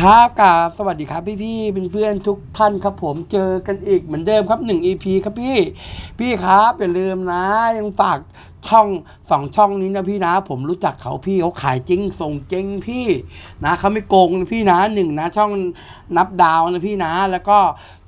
ครับกาสวัสดีครับพี่พี่เพื่อนๆทุกท่านครับผมเจอกันอีกเหมือนเดิมครับหนึ่ง EP ครับพี่ พี่ครับอย่าลืมนะ ยังฝากช่องสองช่องนี้นะพี่นะ ผมรู้จักเขาพี่เขาขายจริงส่งจริงพี่นะเขาไม่โกงนะพี่นะหนึ่งนะ ช่องนับดาวนะพี่นะ แล้วก็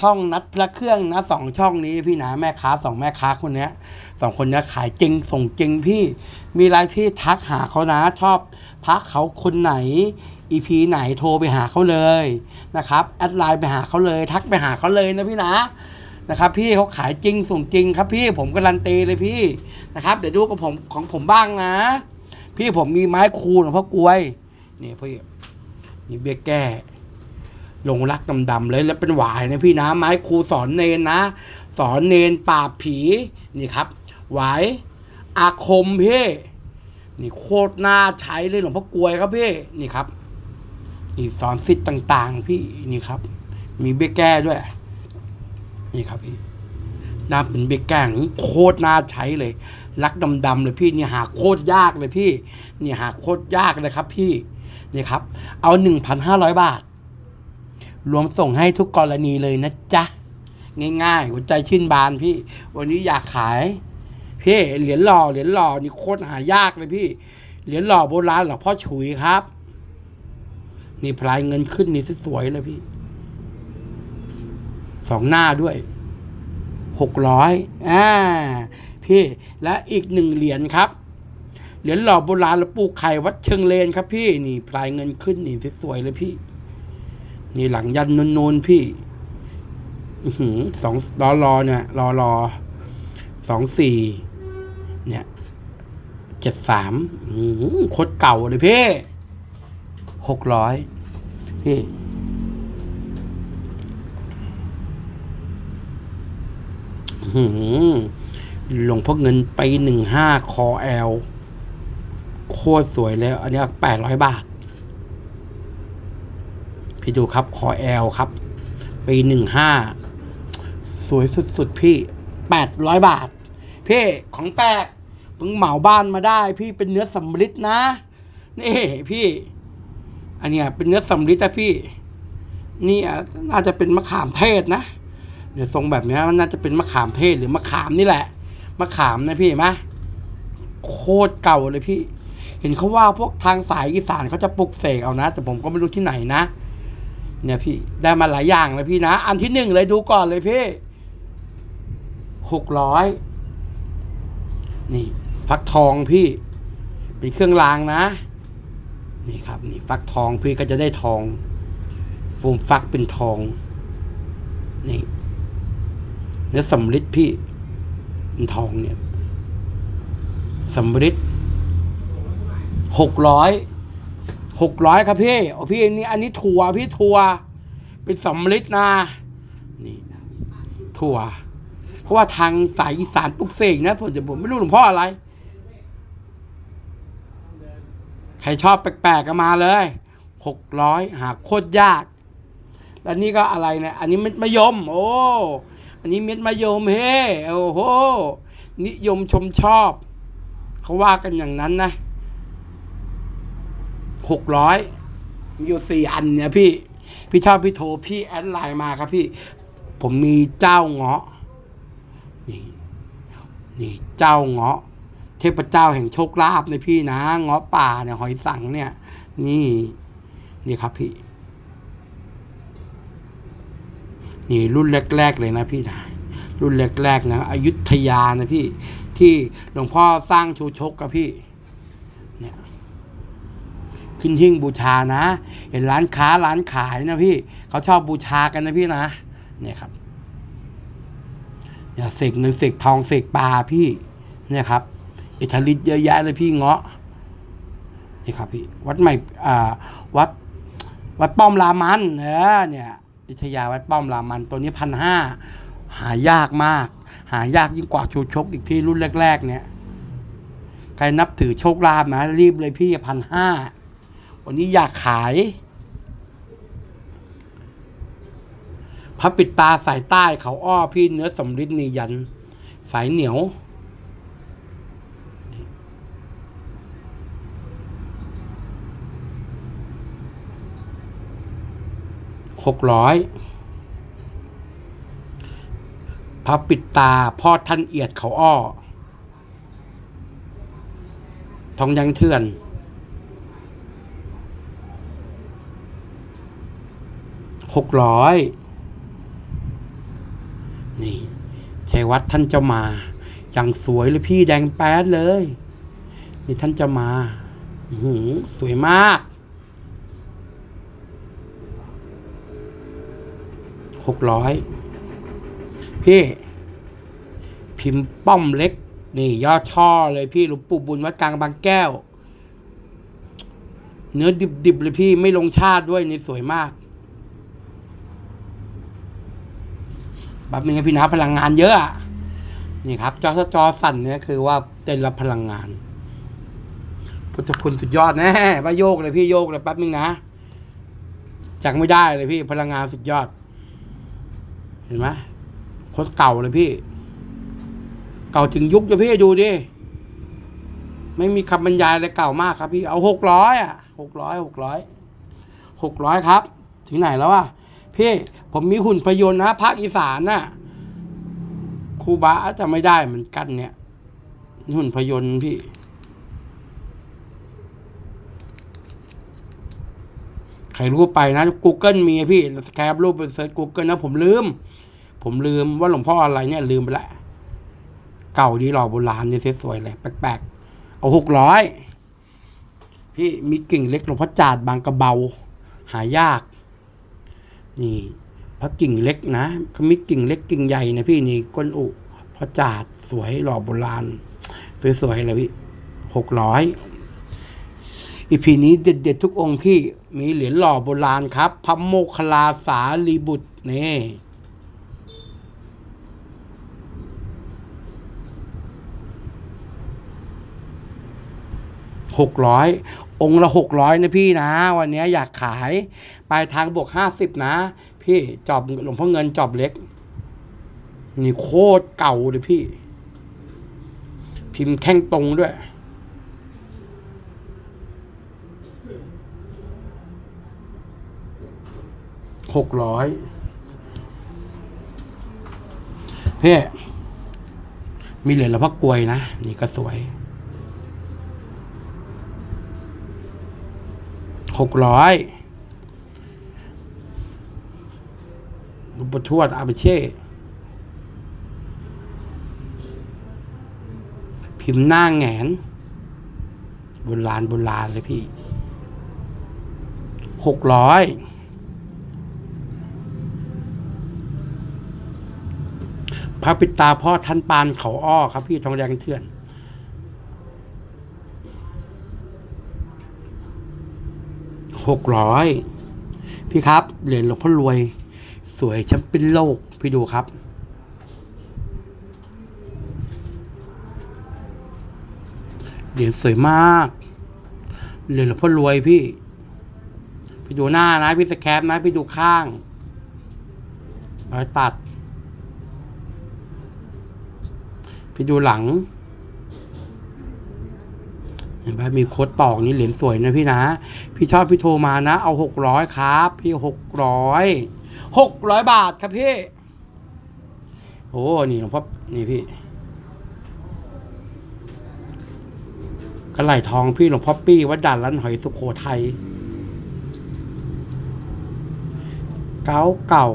ช่องนัดพระเครื่องนะสองช่องนี้พี่นะแม่ค้าสองแม่ค้าคนเนี้ยสองคนเนี้ยขายจริงส่งจริงพี่ มีอะไรพี่ทักหาเขานะชอบพักเขาคนไหน อีพีไหนโทรไปหาเขาเลยนะครับแอดไลน์ไปหาเขาเลย ทักไปหาเขาเลยนะพี่นะนะครับพี่เขาขายจริงส่งจริงครับพี่ผมการันตีเลยพี่นะครับเดี๋ยวดูกับผมของผมบ้างนะ พี่ผมมีไม้คูนของพ่อกลวยนี่พี่นี่เบี้ยแก้ลงรักดำๆเลยแล้วเป็นหวายนะพี่นะ ไม้ครูสอนเนนนะ สอนเนนปราบผีนี่ครับ หวายอาคมพี่นี่โคตรน่าใช้เลยหลวงพ่อกลวยครับพี่นี่ครับ นี่สอนสิทธิ์ต่าง ๆ พี่นี่ครับ มีเบี้ยแก้ด้วย นี่ครับพี่น่าเป็นเบี้ยแก้ของโคตรน่าใช้เลย รักดำๆเลยพี่นี่หาโคตรยากเลยพี่ นี่หาโคตรยากเลยครับ พี่นี่ครับ เอาหนึ่งพันห้าร้อยบาท รวมส่งให้ทุกกรณีเลยนะจ๊ะง่ายๆหัวใจชื่นบานพี่ วันนี้อยากขาย พี่เหรียญหล่อเหรียญหล่อนี่โคตรหายากเลยพี่ เหรียญหล่อโบราณหลวงพ่อฉุยครับ นี่พลายเงินขึ้นนี่สวยเลยพี่สองหน้าด้วยหกร้อยอ่าพี่และอีกหนึ่งเหรียญครับ เหรียญหล่อโบราณหลวงปู่ไข่วัดเชิงเลนครับ พี่นี่พลายเงินขึ้นนี่สวยเลยพี่ นี่หลังยันนูนๆพี่สองรอรอเนี่ยรอรอสองสี่เนี่ยเจ็ดสามโคตรเก่าเลยพี่ หกร้อยพี่หือหลวงพ่อเงินไปหนึ่งห้าคอแอลโคตรสวยเลยอันนี้แปดร้อยบาท พี่ดูครับคอแอลครับปีหนึ่งห้าสวยสุดๆพี่แปดร้อยบาท พี่ของแปลกเพิ่งเหมาบ้านมาได้ พี่เป็นเนื้อสำลิดนะ นี่พี่ อันเนี้ยเป็นเนื้อสำลิดนะพี่ นี่น่าจะเป็นมะขามเทศนะเดี๋ยวทรงแบบนี้มันน่าจะเป็นมะขามเทศหรือมะขามนี่แหละมะขามนะพี่เห็นไหมโคตรเก่าเลยพี่ เห็นเขาว่าพวกทางสายอีสานเขาจะปลุกเสกเอานะ แต่ผมก็ไม่รู้ที่ไหนนะ เนี่ยพี่ได้มาหลายอย่างเลยพี่นะ อันที่หนึ่งเลยดูก่อนเลยพี่หกร้อยนี่ ฟักทองพี่ เป็นเครื่องรางนะ นี่ครับนี่ฟักทองพี่ก็จะได้ทองฟูมฟักเป็นทอง นี่เนื้อสำริดพี่เป็นทองเนี่ยสำริดหกร้อยหกร้อยครับพี่โอ้พี่นี่อันนี้ถั่วพี่ถั่วเป็นสำริดนะนี่ถั่ว เพราะว่าทางสายอีสานปลุกเสกนะผมจะผมไม่รู้หลวงพ่ออะไร ใครชอบแปลกๆก็มาเลยหกร้อยหาโคตรยาก แล้วนี่ก็อะไรเนี่ย อันนี้เม็ดมะยม โอ้ อันนี้เม็ดมะยมเฮ้โอ้โห นิยมชมชอบ เขาว่ากันอย่างนั้นนะหกร้อยมีอยู่สี่อันเนี่ยพี่ พี่ชอบพี่โทรพี่แอดไลน์มาครับพี่ ผมมีเจ้าเงาะ นี่ นี่เจ้าเงาะ เทพเจ้าแห่งโชคลาภในพี่นะเงาะป่าเนี่ยหอยสังเนี่ย นี่นี่ครับพี่ นี่รุ่นแรก ๆ เลยนะพี่นะรุ่นแรกๆนะอยุธยานะพี่ ที่หลวงพ่อสร้างชูชกกับพี่ เนี่ยขึ้นหิ้งบูชานะ เห็นร้านค้าร้านขายนะพี่ เขาชอบบูชากันนะพี่นะ เนี่ยครับเนี่ยเสกเงินเสกทองเสกปลาพี่ เนี่ยครับ อิทาลิตเยอะแยะเลยพี่เงาะนี่ครับพี่วัดใหม่อ่าวัดวัดป้อมรามันเออเนี่ยอยุธยาวัดป้อมรามันตัวนี้พันห้าหายากมาก หายากยิ่งกว่าชูชกอีกพี่รุ่นแรก ๆ เนี่ย ใครนับถือโชคลาภนะรีบเลยพี่พันห้าวันนี้อยากขายพระปิดตาสายใต้เขาอ้อพี่เนื้อสำริดนียัน สายเหนียว หกร้อยพระปิดตาพ่อท่านเอียดเขาอ้อ ทองยังเถื่อน หกร้อย นี่ชัยวัดท่านจ้ามา อย่างสวยเลยพี่แดงแป๊ดเลย นี่ท่านจะมา หืสวยมาก หกร้อยพี่พิมพ์ป้อมเล็ก นี่ยอดช่อเลยพี่หลวงปู่บุญวัดกลางบางแก้ว เนื้อดิบๆเลยพี่ไม่ลงชาติด้วยนี่สวยมากแบบนึงนะพี่นะพลังงานเยอะนี่ครับ จอจอสั่นเนี่ยคือว่าเต้นรับพลังงานพุทธคุณสุดยอดแน่ว่าโยกเลยพี่โยกเลยแป๊บนึงนะจักไม่ได้เลยพี่พลังงานสุดยอด เห็นไหมคนเก่าเลยพี่ เก่าถึงยุคเลยพี่ดูดิไม่มีคำบรรยายเลยเก่ามากครับพี่เอาหกร้อยอะหกร้อยหกร้อยหกร้อยครับ ถึงไหนแล้วอะพี่ผมมีหุ่นพยนต์นะภาคอีสานน่ะครูบาจะไม่ได้เหมือนกันเนี่ย หุ่นพยนต์พี่ ครรู้ไปนะ Google มีอะพี่แคปรูปไปเซิร์ช Google นะ ผมลืม ผมลืมว่าหลวงพ่ออะไรเนี่ยลืมไปล้วเก่าดีหล่อโบราณเนี่ยสวยเลย แปลกๆ เอาหกร้อยพี่มีกิ่งเล็กหลวงพ่อจาดบางกระเบา หายาก นี่พระกิ่งเล็กนะเขามีกิ่งเล็กกิ่งใหญ่นะพี่นี่ก้นอุพระจาดสวยหล่อโบราณ สวยๆเลยพี่หกร้อย อีพีนี้เด็ดๆทุกองค์พี่มีเหรียญหล่อโบราณครับพระโมคคลาสาลีบุตรนี่หกร้อยองค์ละหกร้อยนะพี่นะ วันนี้อยากขายปลายทางบวกห้าสิบนะ พี่จอบหลวงพ่อเงินจอบเล็ก นี่โคตรเก่าเลยพี่ พิมพ์แข้งตรงด้วย หกร้อยเพี่มีเหรียญหลวงพ่อกลวยนะ นี่ก็สวยหกร้อยลุปทวดอาเบเช่ พิมพ์หน้าแงนโบราณโบราณเลยพี่ หกร้อยพระปิตาพ่อท่านปานเขาอ้อครับพี่ทองแดงเถื่อน หกร้อย พี่ครับ เหรียญหลวงพ่อรวย สวยแชมป์เป็นโลก พี่ดูครับ เหรียญสวยมาก เหรียญหลวงพ่อรวยพี่ พี่ดูหน้านะ พี่สแคปนะ พี่ดูข้างรอยตัด พี่ดูหลัง เห็นไหมมีโค้ดตอกนี่เหรียญสวยนะพี่นะ พี่ชอบพี่โทรมานะ เอาหกร้อยครับ พี่หกร้อยหกร้อยบาทครับพี่โอ้นี่หลวงพ่อนี่พี่กระไหลทองพี่หลวงพ่อปี้วัดด่านลันหอยสุโขทัย เก้าเก่า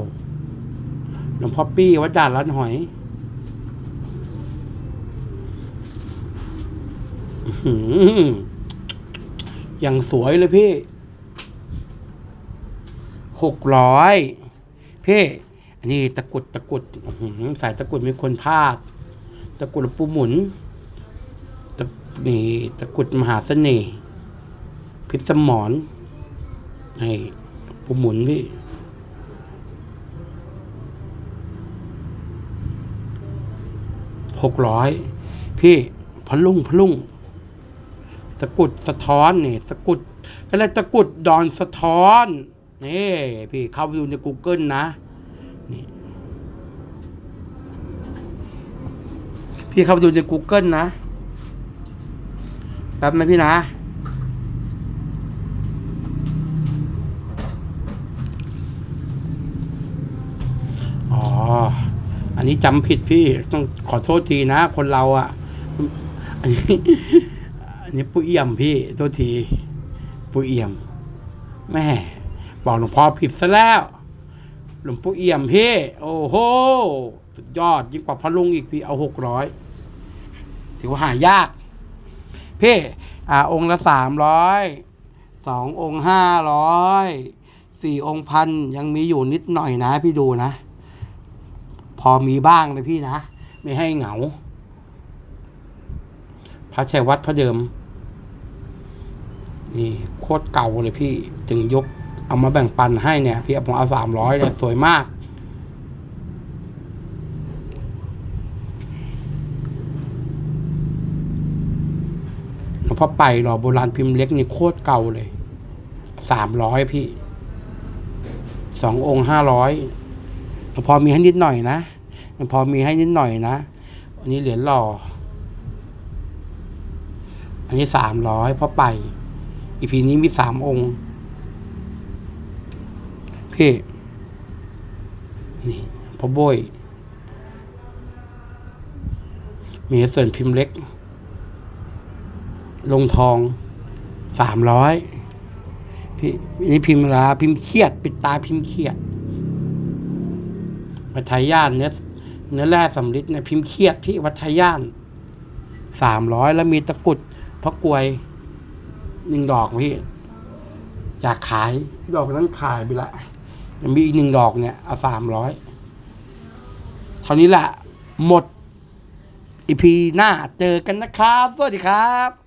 หลวงพ่อปี้วัดด่านลันหอยอย่างสวยเลยพี่ หกร้อยพี่ อันนี้ตะกุดตะกุดสายตะกุดมีคนพลาด ตะกุดปูหมุนตะนี่ตะกุดมหาเสน่ห์พิษสมรนี่ปูหมุนพี่ หกร้อยพี่พะลุ่งพะลุ่งตะกุดสะท้อนนี่ตะกุดก็เรียกตะกุดดอนสะท้อนนี่พี่เข้าไปดูใน Google นะนี่พี่เข้าไปดูใน Google นะแป๊บนะพี่นะ น อันนี้จำผิดพี่ต้องขอโทษทีนะ คนเราอะ่ะ อันนี้อันนี้ปุ้เอี่ยมพี่โทษทีปุ้เอี่ยมแม่บอกหลวงพ่อผิดซะแล้ว หลวงปู่เอี่ยมพี่โอ้โหสุดยอด ยิ่งกว่าพระลุงอีกพี่เอาหกร้อยถือว่าหายากพี่อ่าองค์ละสามร้อยสององค์ห้าร้อยสี่องค์พันยังมีอยู่นิดหน่อยนะ พี่ดูนะ พอมีบ้างเลยพี่นะ ไม่ให้เหงา พระชัยวัดพระเดิม นี่โคตรเก่าเลยพี่ จึงยกเอามาแบ่งปันให้เนี่ย พี่ผมเอาสามร้อยเนี่ยสวยมาก หลวงพ่อไปหล่อโบราณพิมพ์เล็กนี่โคตรเก่าเลย สามร้อยพี่ สององค์ห้าร้อย พอมีให้นิดหน่อยนะยังพอมีให้นิดหน่อยนะ อันนี้เหรียญหล่อ อันนี้สามร้อยพอไป อีพีนี้มีสามองค์ พี่ นี่พอโบย มีส่วนพิมพ์เล็ก ลงทองสามร้อยพี่อันนี้พิมพ์ลาพิมพ์เครียด ปิดตาพิมพ์เครียด วัทยานเนื้อเนื้อแร่สำลิดเนี่ยพิมพ์เครียดพี่วัทยานสามร้อยแล้วมีตะกุดพระกวยหนึ่งดอกพี่อยากขายดอกนั้นขายไปละยังมีอีกหนึ่งดอกเนี่ย เอาสามร้อยเท่านี้แหละหมดอีพีหน้าเจอกันนะครับ สวัสดีครับ